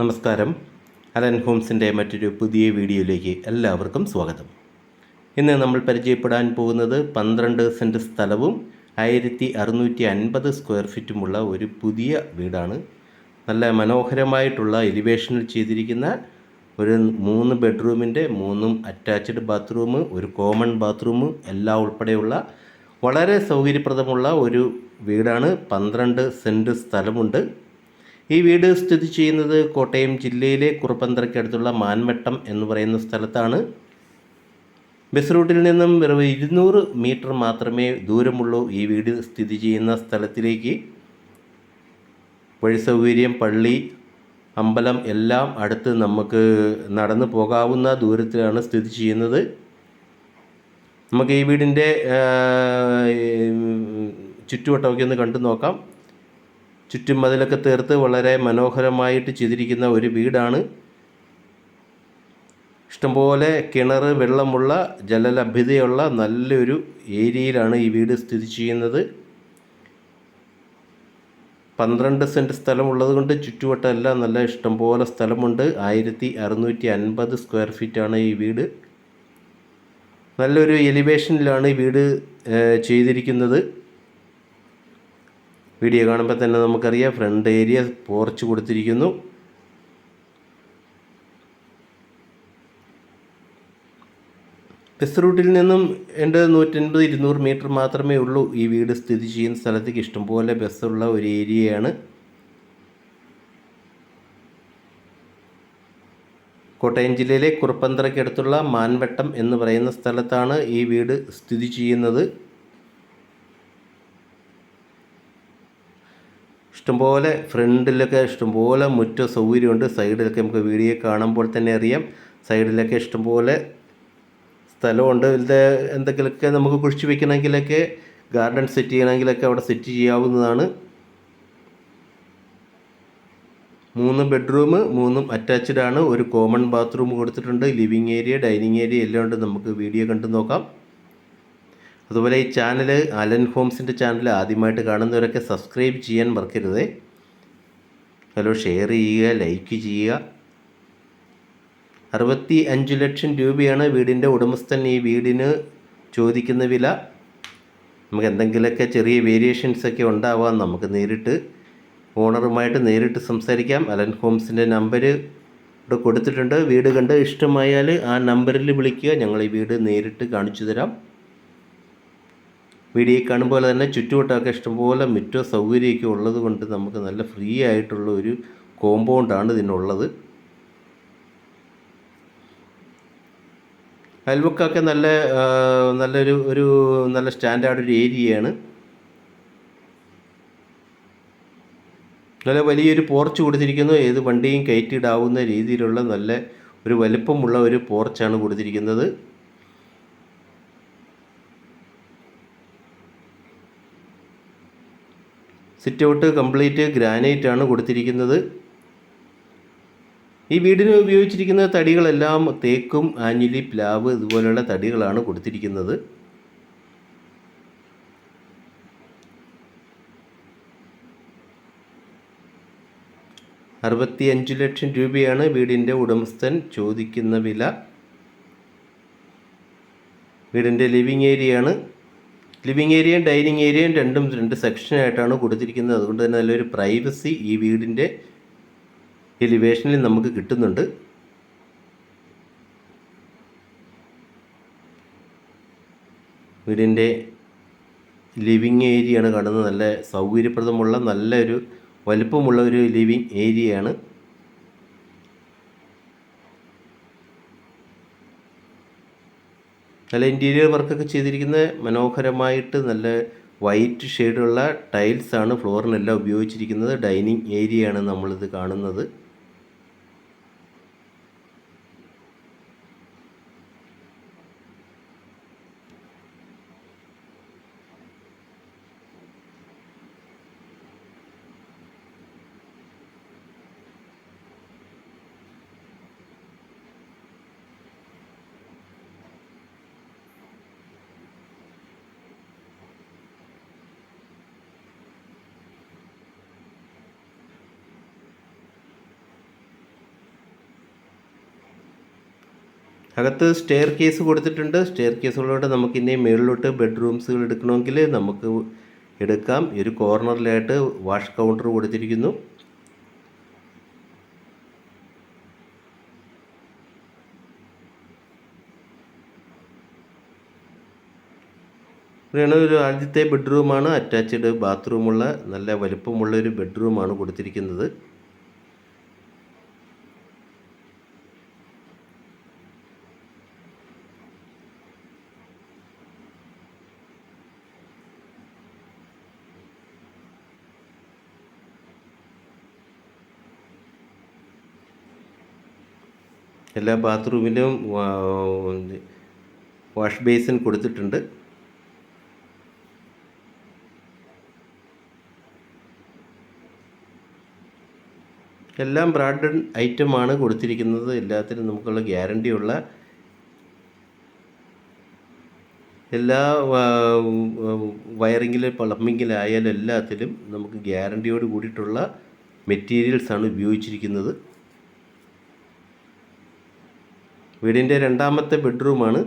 നമസ്കാരം. അലൻ ഹോംസിന്റെ മറ്റൊരു പുതിയ വീഡിയോയിലേക്ക് എല്ലാവർക്കും സ്വാഗതം. ഇന്ന് നമ്മൾ പരിചയപ്പെടാൻ പോകുന്നത് പന്ത്രണ്ട് സെന്റ് സ്ഥലവും ആയിരത്തി അറുന്നൂറ്റി അൻപത് സ്ക്വയർ ഫീറ്റുമുള്ള ഒരു പുതിയ വീടാണ്. നല്ല മനോഹരമായിട്ടുള്ള എലിവേഷനിൽ ചെയ്തിരിക്കുന്ന ഒരു മൂന്ന് ബെഡ്റൂമിന്റെ മൂന്നും അറ്റാച്ച്ഡ് ബാത്റൂം ഒരു കോമൺ ബാത്റൂം എല്ലാം ഉൾപ്പെടെയുള്ള വളരെ സൗകര്യപ്രദമുള്ള ഒരു വീടാണ്. പന്ത്രണ്ട് സെന്റ് സ്ഥലമുണ്ട്. ഈ വീട് സ്ഥിതി ചെയ്യുന്നത് കോട്ടയം ജില്ലയിലെ കുറുപ്പന്തറയ്ക്കടുത്തുള്ള മാൻവട്ടം എന്ന് പറയുന്ന സ്ഥലത്താണ്. ബസ് റൂട്ടിൽ നിന്നും വെറും ഇരുന്നൂറ് മീറ്റർ മാത്രമേ ദൂരമുള്ളൂ ഈ വീട് സ്ഥിതി ചെയ്യുന്ന സ്ഥലത്തിലേക്ക്. വഴി സൗകര്യം പള്ളി അമ്പലം എല്ലാം അടുത്ത് നമുക്ക് നടന്നു പോകാവുന്ന ദൂരത്തിലാണ് സ്ഥിതി ചെയ്യുന്നത്. നമുക്ക് ഈ വീടിന്റെ ചുറ്റുവട്ടമൊക്കെ ഒന്ന് കണ്ടു നോക്കാം. ചുറ്റും മതിലൊക്കെ തീർത്ത് വളരെ മനോഹരമായിട്ട് ചെയ്തിരിക്കുന്ന ഒരു വീടാണ്. ഇഷ്ടംപോലെ കിണർ വെള്ളമുള്ള ജലലഭ്യതയുള്ള നല്ലൊരു ഏരിയയിലാണ് ഈ വീട് സ്ഥിതി ചെയ്യുന്നത്. പന്ത്രണ്ട് സെന്റ് സ്ഥലമുള്ളത് കൊണ്ട് ചുറ്റുവട്ടമെല്ലാം നല്ല ഇഷ്ടംപോലെ സ്ഥലമുണ്ട്. ആയിരത്തി അറുന്നൂറ്റി അൻപത് സ്ക്വയർ ഫീറ്റാണ് ഈ വീട്. നല്ലൊരു എലിവേഷനിലാണ് ഈ വീട് ചെയ്തിരിക്കുന്നത്. വീഡിയോ കാണുമ്പോൾ തന്നെ നമുക്കറിയാം. ഫ്രണ്ട് ഏരിയ പോർച്ച് കൊടുത്തിരിക്കുന്നു. ബസ് റൂട്ടിൽ നിന്നും എന്റെ നൂറ്റൻപത് ഇരുന്നൂറ് മീറ്റർ മാത്രമേ ഉള്ളൂ ഈ വീട് സ്ഥിതി ചെയ്യുന്ന സ്ഥലത്തേക്ക്. ഇഷ്ടംപോലെ ബസ്സുള്ള ഒരു ഏരിയയാണ്. കോട്ടയം ജില്ലയിലെ കുറുപ്പന്തറയ്ക്കടുത്തുള്ള മാൻവട്ടം എന്ന് പറയുന്ന സ്ഥലത്താണ് ഈ വീട് സ്ഥിതി ചെയ്യുന്നത്. ഇഷ്ടംപോലെ ഫ്രണ്ടിലൊക്കെ ഇഷ്ടംപോലെ മുറ്റ സൗകര്യമുണ്ട്. സൈഡിലൊക്കെ നമുക്ക് വീഡിയോ കാണുമ്പോൾ തന്നെ അറിയാം. സൈഡിലൊക്കെ ഇഷ്ടംപോലെ സ്ഥലമുണ്ട്. ഇത് എന്തെങ്കിലുമൊക്കെ നമുക്ക് കുഴിച്ച് വെക്കണമെങ്കിലൊക്കെ ഗാർഡൻ സെറ്റ് ചെയ്യണമെങ്കിലൊക്കെ അവിടെ സെറ്റ് ചെയ്യാവുന്നതാണ്. മൂന്ന് ബെഡ്റൂം മൂന്നും അറ്റാച്ച്ഡ് ആണ്. ഒരു കോമൺ ബാത്റൂം കൊടുത്തിട്ടുണ്ട്. ലിവിങ് ഏരിയ ഡൈനിങ് ഏരിയ എല്ലാം ഉണ്ട്. നമുക്ക് വീഡിയോ കണ്ടു നോക്കാം. അതുപോലെ ഈ ചാനൽ അലൻ ഹോംസിന്റെ ചാനൽ ആദ്യമായിട്ട് കാണുന്നവരൊക്കെ സബ്സ്ക്രൈബ് ചെയ്യാൻ മറക്കരുത്. ഹലോ ഷെയർ ചെയ്യുക ലൈക്ക് ചെയ്യുക. അറുപത്തി അഞ്ച് ലക്ഷം രൂപയാണ് വീടിന്റെ ഉടമസ്ഥൻ ഈ വീടിന് ചോദിക്കുന്ന വില. നമുക്ക് എന്തെങ്കിലുമൊക്കെ ചെറിയ വേരിയേഷൻസ് ഒക്കെ ഉണ്ടാവാം നമുക്ക് നേരിട്ട്. ഓണറുമായിട്ട് നേരിട്ട് സംസാരിക്കാം. അലൻ ഹോംസിന്റെ നമ്പർ ഇവിടെ കൊടുത്തിട്ടുണ്ട്. വീട് കണ്ട് ഇഷ്ടമായാൽ ആ നമ്പറിൽ വിളിക്കുക. ഞങ്ങൾ ഈ വീട് നേരിട്ട് കാണിച്ചു തരാം. വീഡിയോ കാണുമ്പോൾ തന്നെ ചുറ്റുവട്ടമൊക്കെ ഇഷ്ടംപോലെ മുറ്റോ സൗകര്യമൊക്കെ ഉള്ളത് കൊണ്ട് നമുക്ക് നല്ല ഫ്രീ ആയിട്ടുള്ള ഒരു കോമ്പൗണ്ടാണ് ഇതിനുള്ളത്. അയൽവക്കൊക്കെ നല്ല നല്ലൊരു ഒരു നല്ല സ്റ്റാൻഡേർഡ് ഒരു ഏരിയയാണ് നല്ല വലിയൊരു പോർച്ച് കൊടുത്തിരിക്കുന്നു. ഏത് വണ്ടിയും കയറ്റിയിടാവുന്ന രീതിയിലുള്ള നല്ല ഒരു വലിപ്പമുള്ള ഒരു പോർച്ചാണ് കൊടുത്തിരിക്കുന്നത്. സിറ്റ് ഔട്ട് കംപ്ലീറ്റ് ഗ്രാനൈറ്റ് ആണ് കൊടുത്തിരിക്കുന്നത്. ഈ വീടിന് ഉപയോഗിച്ചിരിക്കുന്ന തടികളെല്ലാം തേക്കും ആഞ്ഞിലി പ്ലാവ് ഇതുപോലെയുള്ള തടികളാണ് കൊടുത്തിരിക്കുന്നത്. അറുപത്തി അഞ്ച് ലക്ഷം രൂപയാണ് വീടിന്റെ ഉടമസ്ഥൻ ചോദിക്കുന്ന വില. വീടിന്റെ ലിവിങ് ഏരിയയാണ് ലിവിങ് ഏരിയയും ഡൈനിങ് ഏരിയയും രണ്ടും രണ്ട് സെക്ഷനായിട്ടാണ് കൊടുത്തിരിക്കുന്നത്. അതുകൊണ്ട് തന്നെ നല്ലൊരു പ്രൈവസി ഈ വീടിന്റെ എലിവേഷനിൽ നമുക്ക് കിട്ടുന്നുണ്ട്. വീടിന്റെ ലിവിങ് ഏരിയയാണ് കാണുന്നത്. നല്ല സൗകര്യപ്രദമുള്ള നല്ലൊരു വലുപ്പമുള്ള ഒരു ലിവിങ് ഏരിയയാണ്. നല്ല ഇന്റീരിയർ വർക്കൊക്കെ ചെയ്തിരിക്കുന്ന മനോഹരമായിട്ട് നല്ല വൈറ്റ് ഷെയ്ഡുള്ള ടൈൽസാണ് ഫ്ലോറിനെല്ലാം ഉപയോഗിച്ചിരിക്കുന്നത്. ഡൈനിങ് ഏരിയയാണ് നമ്മളിത് കാണുന്നത്. അകത്ത് സ്റ്റെയർ കേസ് കൊടുത്തിട്ടുണ്ട്. സ്റ്റെയർ കേസുകളോട് നമുക്ക് ഇനി മുകളിലോട്ട് ബെഡ്റൂംസുകൾ എടുക്കണമെങ്കിൽ നമുക്ക് എടുക്കാം. ഒരു കോർണറിലായിട്ട് വാഷ് കൗണ്ടർ കൊടുത്തിരിക്കുന്നു. ഇവിടെയാണ് ഒരു ആദ്യത്തെ ബെഡ്റൂമാണ് അറ്റാച്ച്ഡ് ബാത്റൂമുള്ള നല്ല വലുപ്പമുള്ള ഒരു ബെഡ്റൂമാണ് കൊടുത്തിരിക്കുന്നത്. എല്ലാ ബാത്റൂമിലും വാഷ് ബേസിൻ കൊടുത്തിട്ടുണ്ട്. എല്ലാം ബ്രാൻഡഡ് ഐറ്റമാണ് കൊടുത്തിരിക്കുന്നത്. എല്ലാത്തിനും നമുക്കുള്ള ഗ്യാരണ്ടിയുള്ള എല്ലാ വയറിങ്ങിൽ പ്ലംബിങ്ങിലായാലും എല്ലാത്തിലും നമുക്ക് ഗ്യാരണ്ടിയോട് കൂടിയിട്ടുള്ള മെറ്റീരിയൽസാണ് ഉപയോഗിച്ചിരിക്കുന്നത്. വീടിന്റെ രണ്ടാമത്തെ ബെഡ്റൂമാണ്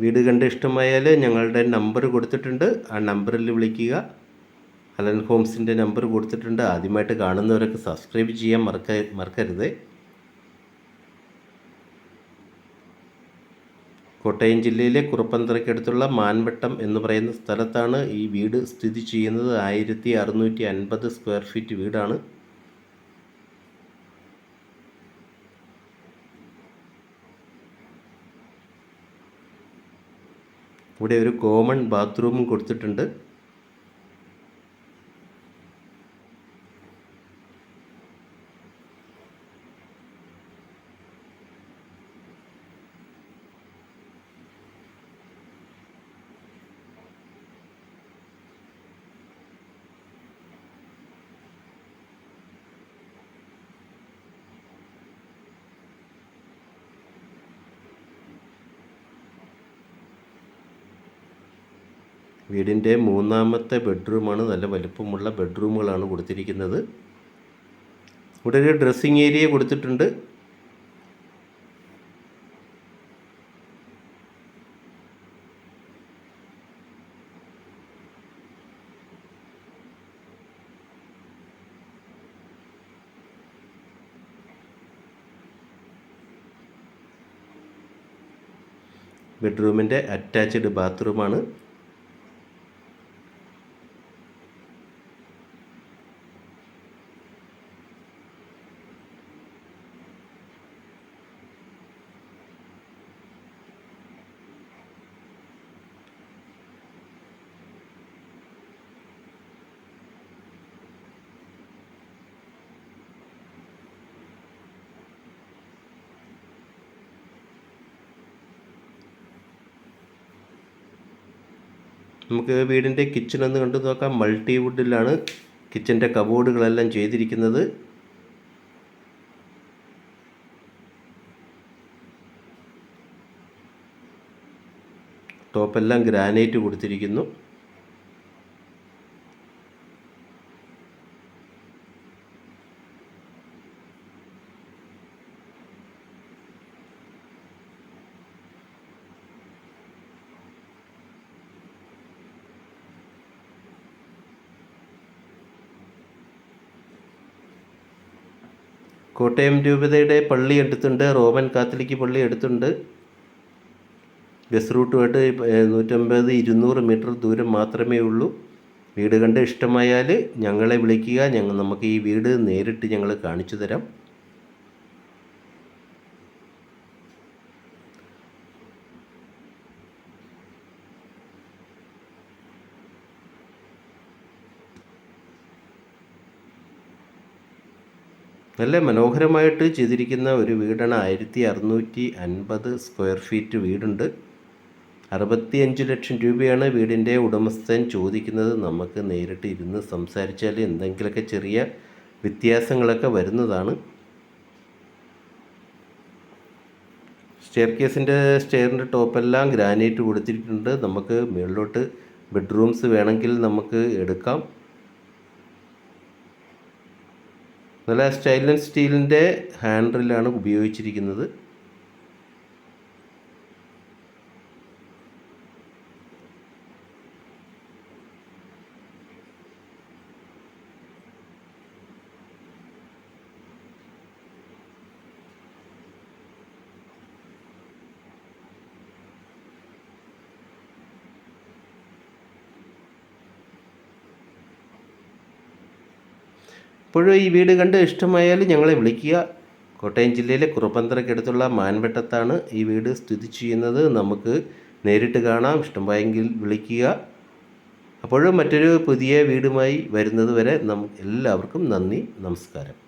വീട് കണ്ട് ഇഷ്ടമായാൽ ഞങ്ങളുടെ നമ്പർ കൊടുത്തിട്ടുണ്ട്. ആ നമ്പറിൽ വിളിക്കുക. അലൻ ഹോംസിന്റെ നമ്പർ കൊടുത്തിട്ടുണ്ട്. ആദ്യമായിട്ട് കാണുന്നവരൊക്കെ സബ്സ്ക്രൈബ് ചെയ്യാൻ മറക്ക മറക്കരുത്. കോട്ടയം ജില്ലയിലെ കുറുപ്പന്തറയ്ക്കടുത്തുള്ള മാൻവട്ടം എന്ന് പറയുന്ന സ്ഥലത്താണ് ഈ വീട് സ്ഥിതി ചെയ്യുന്നത്. ആയിരത്തി അറുന്നൂറ്റി അൻപത് സ്ക്വയർ ഫീറ്റ് വീടാണ്. ഇവിടെ ഒരു കോമൺ ബാത്റൂമും കൊടുത്തിട്ടുണ്ട്. വീടിന്റെ മൂന്നാമത്തെ ബെഡ്റൂമാണ്. നല്ല വലുപ്പമുള്ള ബെഡ്റൂമുകളാണ് കൊടുത്തിരിക്കുന്നത്. ഇവിടെ ഒരു ഡ്രസ്സിങ് ഏരിയ കൊടുത്തിട്ടുണ്ട്. ബെഡ്റൂമിന്റെ അറ്റാച്ച്ഡ് ബാത്റൂമാണ്. നമുക്ക് വീടിന്റെ കിച്ചൺ എന്ന് കണ്ടു നോക്കാം. മൾട്ടി വുഡിലാണ് കിച്ചന്റെ കബോർഡുകളെല്ലാം ചെയ്തിരിക്കുന്നത്. ടോപ്പെല്ലാം ഗ്രാനൈറ്റ് കൊടുത്തിരിക്കുന്നു. കോട്ടയം രൂപതയുടെ പള്ളി എടുത്തുണ്ട് റോമൻ കാത്തലിക് പള്ളി എടുത്തുണ്ട് ബസ് റൂട്ടുമായിട്ട് നൂറ്റമ്പത് ഇരുന്നൂറ് മീറ്റർ ദൂരം മാത്രമേ ഉള്ളൂ. വീട് കണ്ട് ഇഷ്ടമായാൽ ഞങ്ങളെ വിളിക്കുക ഞങ്ങൾ നമുക്ക് ഈ വീട് നേരിട്ട് ഞങ്ങൾ കാണിച്ചു തരാം. നല്ല മനോഹരമായിട്ട് ചെയ്തിരിക്കുന്ന ഒരു വീടാണ് ആയിരത്തി അറുന്നൂറ്റി അൻപത് സ്ക്വയർ ഫീറ്റ് വീടുണ്ട്. അറുപത്തിയഞ്ച് ലക്ഷം രൂപയാണ് വീടിന്റെ ഉടമസ്ഥൻ ചോദിക്കുന്നത്. നമുക്ക് നേരിട്ട് ഇരുന്ന് സംസാരിച്ചാൽ എന്തെങ്കിലുമൊക്കെ ചെറിയ വ്യത്യാസങ്ങളൊക്കെ വരുന്നതാണ്. സ്റ്റെയർ കേസിന്റെ സ്റ്റെയറിന്റെ ടോപ്പെല്ലാം ഗ്രാനൈറ്റ് കൊടുത്തിട്ടുണ്ട്. നമുക്ക് മുകളിലോട്ട് ബെഡ്റൂംസ് വേണമെങ്കിൽ നമുക്ക് എടുക്കാം. നല്ല സ്റ്റൈൻലെസ് സ്റ്റീലിന്റെ ഹാൻഡിലാണ് ഉപയോഗിച്ചിരിക്കുന്നത്. ഇപ്പോഴും ഈ വീട് കണ്ട് ഇഷ്ടമായാൽ ഞങ്ങളെ വിളിക്കുക. കോട്ടയം ജില്ലയിലെ കുറുപ്പന്തറയ്ക്കടുത്തുള്ള മാൻവെട്ടത്താണ് ഈ വീട് സ്ഥിതി ചെയ്യുന്നത്. നമുക്ക് നേരിട്ട് കാണാം. ഇഷ്ടമായെങ്കിൽ വിളിക്കുക. അപ്പോഴും മറ്റൊരു പുതിയ വീടുമായി വരുന്നതുവരെ നം എല്ലാവർക്കും നന്ദി. നമസ്കാരം.